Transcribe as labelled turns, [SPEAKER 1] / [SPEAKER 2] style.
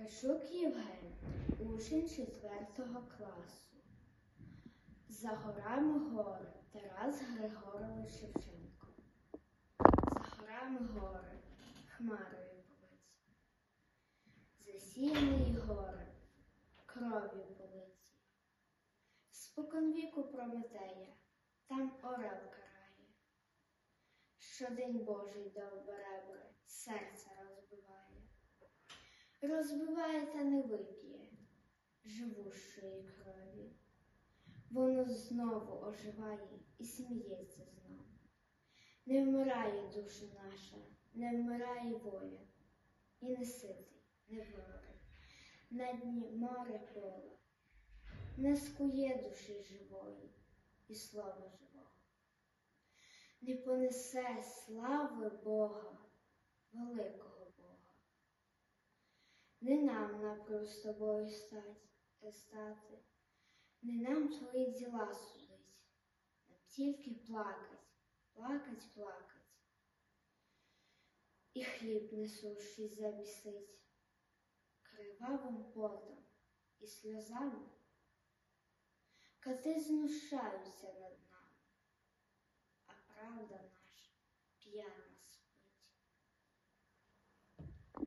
[SPEAKER 1] Гришук Євген, учень 4 класу. За горами гори Тарас Григорович Шевченко. За горами гори хмарою повиці. Засіяні гори кров'ю политі. Споконвіку Прометея, там орел карає. Щодень Божий серце розбиває. Розбиває та не вип'є живущої крові. Воно знову оживає і сміється знов. Не вмирає душа наша, не вмирає воля, і не ситий, не горе, на дні море поле, не скує душі живої і слова живого. Не понесе слави Бога, великого. Не нам наприв з тобою стати, не нам твої діла судить, нам тільки плакать, плакать, плакать. І хліб несущий замісить кривавим потом і сльозами. Кати знущаються над нами, а правда наша п'яна.